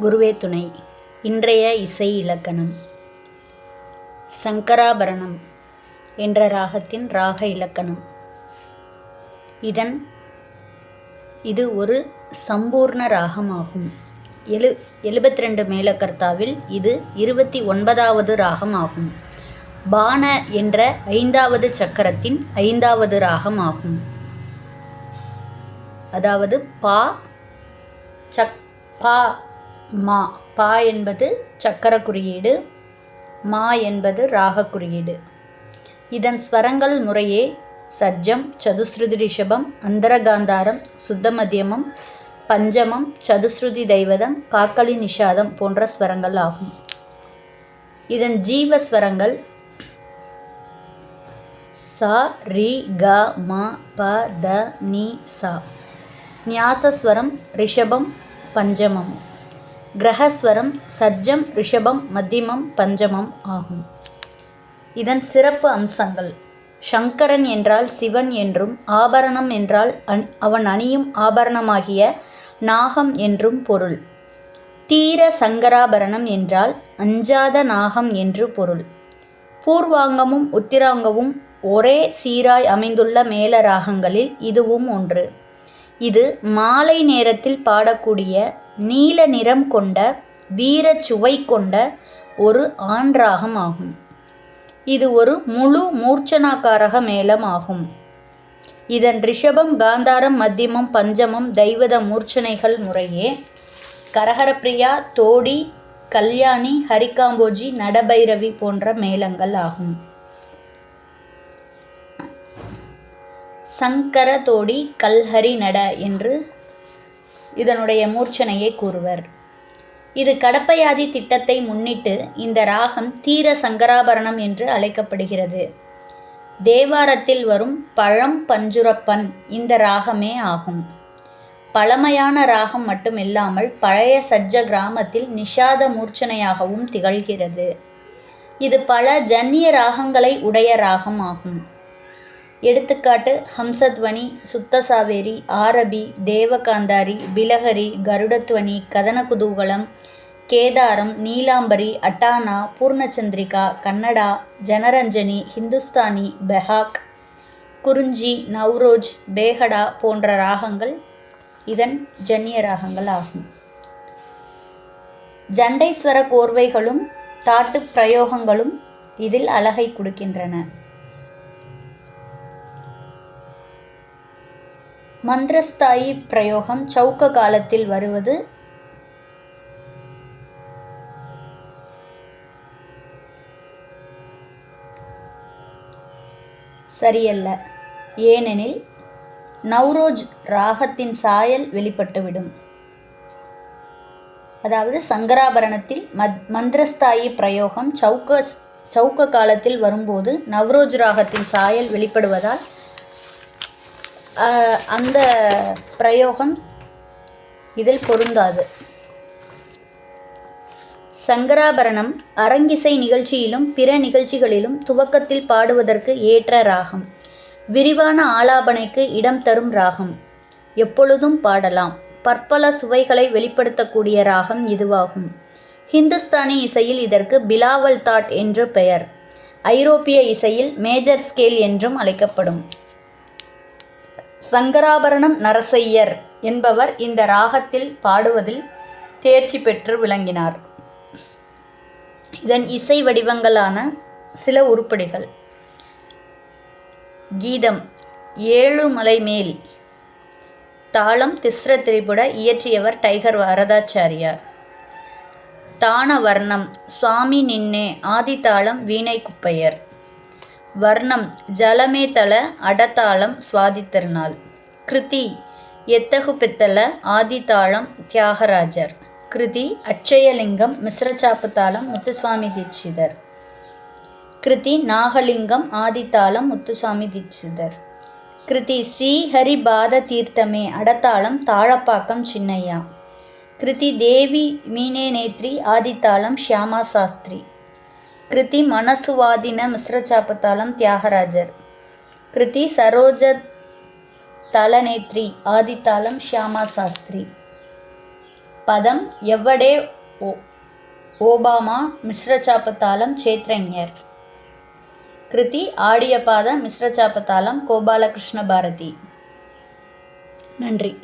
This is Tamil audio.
குருவே துணை இன்றைய இசை இலக்கணம். சங்கராபரணம் என்ற ராகத்தின் ராக இலக்கணம். இதன் இது ஒரு சம்பூர்ண ராகமாகும். எழு எழுபத்தி ரெண்டு மேலக்கர்த்தாவில் இது இருபத்தி ஒன்பதாவது ராகமாகும். பான என்ற ஐந்தாவது சக்கரத்தின் ஐந்தாவது ராகமாகும். அதாவது பா சக் பா மா. பா என்பது சக்கர குறியீடு மா என்பது ராக குறியீடு இதன் ஸ்வரங்கள் முறையே சஜ்ஜம் சதுஸ்ருதி ரிஷபம் அந்தரகாந்தாரம் சுத்தமத்தியமம் பஞ்சமம் சதுஸ்ருதி தெய்வதம் காக்களி நிஷாதம் போன்ற ஸ்வரங்கள் ஆகும். இதன் ஜீவ ஸ்வரங்கள் சா ரி க ம ப த நி சா. நியாசஸ்வரம் ரிஷபம் பஞ்சமம். கிரகஸ்வரம் சஜ்ஜம் ரிஷபம் மத்தியமம் பஞ்சமம் ஆகும். இதன் சிறப்பு அம்சங்கள். சங்கரன் என்றால் சிவன் என்றும் ஆபரணம் என்றால் அண் அவன் அணியும் ஆபரணமாகிய நாகம் என்றும் பொருள். தீர சங்கராபரணம் என்றால் அஞ்சாத நாகம் என்று பொருள். பூர்வாங்கமும் உத்திராங்கமும் ஒரே சீராய் அமைந்துள்ள மேல ராகங்களில் இதுவும் ஒன்று. இது மாலை நேரத்தில் பாடக்கூடிய நீல நிறம் கொண்ட வீரச் சுவை கொண்ட ஒரு ஆண் ராகம் ஆகும். இது ஒரு முழு மூர்ச்சனாக்காரக மேளம் ஆகும். இதன் ரிஷபம் காந்தாரம் மத்தியமம் பஞ்சமம் தெய்வத மூர்ச்சனைகள் முறையே கரஹரப்பிரியா தோடி கல்யாணி ஹரிகாம்போஜி நடபைரவி போன்ற மேளங்கள் ஆகும். சங்கர தோடி கல்ஹரி நட என்று இதனுடைய மூர்ச்சனையை கூறுவர். இது கடப்பையாதி திட்டத்தை முன்னிட்டு இந்த ராகம் தீர சங்கராபரணம் என்று அழைக்கப்படுகிறது. தேவாரத்தில் வரும் பழம் பஞ்சுரப்பன் இந்த ராகமே ஆகும். பழமையான ராகம் மட்டுமில்லாமல் பழைய சஜ்ஜ கிராமத்தில் நிஷாத மூர்ச்சனையாகவும் திகழ்கிறது. இது பல ஜன்னிய ராகங்களை உடைய ராகம் ஆகும். எடுத்துக்காட்டு ஹம்சத்வனி சுத்தசாவேரி ஆரபி தேவகாந்தாரி பிலஹரி கருடத்வனி கதன குதூகலம் கேதாரம் நீலாம்பரி அட்டானா பூர்ணச்சந்திரிகா கன்னடா ஜனரஞ்சனி ஹிந்துஸ்தானி பெஹாக் குறிஞ்சி நவ்ரோஜ் பேகடா போன்ற ராகங்கள் இதன் ஜன்னிய ராகங்கள் ஆகும். ஜண்டைஸ்வர கோர்வைகளும் தாட்டு பிரயோகங்களும் இதில் அழகை கொடுக்கின்றன. மந்திரஸ்தாயி பிரயோகம் சௌக்க காலத்தில் வருவது. சரியல்ல. ஏனெனில் நவ்ரோஜ் ராகத்தின் சாயல் வெளிப்பட்டுவிடும். அதாவது சங்கராபரணத்தில் மத் மந்திரஸ்தாயி பிரயோகம் சௌக்க சௌக்க காலத்தில் வரும்போது நவ்ரோஜ் ராகத்தின் சாயல் வெளிப்படுவதால் அந்த பிரயோகம் இதில் பொருந்தாது. சங்கராபரணம் அரங்கிசை நிகழ்ச்சியிலும் பிற நிகழ்ச்சிகளிலும் துவக்கத்தில் பாடுவதற்கு ஏற்ற ராகம். விரிவான ஆலாபனைக்கு இடம் தரும் ராகம். எப்பொழுதும் பாடலாம். பற்பல சுவைகளை வெளிப்படுத்தக்கூடிய ராகம் இதுவாகும். ஹிந்துஸ்தானி இசையில் இதற்கு பிலாவல் தாட் என்று பெயர். ஐரோப்பிய இசையில் மேஜர் ஸ்கேல் என்றும் அழைக்கப்படும். சங்கராபரணம் நரசையர் என்பவர் இந்த ராகத்தில் பாடுவதில் தேர்ச்சி பெற்று விளங்கினார். இதன் இசை வடிவங்களான சில உருப்படிகள். கீதம் ஏழு மலை மேல். தாளம் திஸ்ர திரிபுட இயற்றியவர் டைகர் வரதாச்சாரியார். தான வர்ணம் சுவாமி நின்னே ஆதித்தாளம் வீணை குப்பையர் வர்ணம் ஜலமே தல அடத்தாளம் சுவாதித்திருநாள். கிருதி எத்தகு பித்தல ஆதித்தாளம் தியாகராஜர். கிருதி அட்சயலிங்கம் மிஸ்ரச்சாப்புத்தாளம் முத்துசுவாமி தீட்சிதர். கிருதி நாகலிங்கம் ஆதித்தாளம் முத்துசாமி தீட்சிதர். கிருதி ஸ்ரீஹரி பாத தீர்த்தமே அடத்தாளம் தாழப்பாக்கம் சின்னையா. கிருதி தேவி மீனே நேத்ரி ஆதித்தாளம் ஷியாமா சாஸ்திரி. கிருதி மனசுவாதின மிஸ்ர சாப்பத்தாளம் தியாகராஜர். கிருதி சரோஜ தலநேத்ரி ஆதித்தாளம் ஷியாமா சாஸ்திரி பதம் எவ்வடே ஓ ஓபாமா மிஸ்ர சாப்பத்தாளம் சேத்ரஞர் கிருதி ஆடிய பாத மிஸ்ர சாப்பத்தாளம் கோபாலகிருஷ்ண பாரதி நன்றி.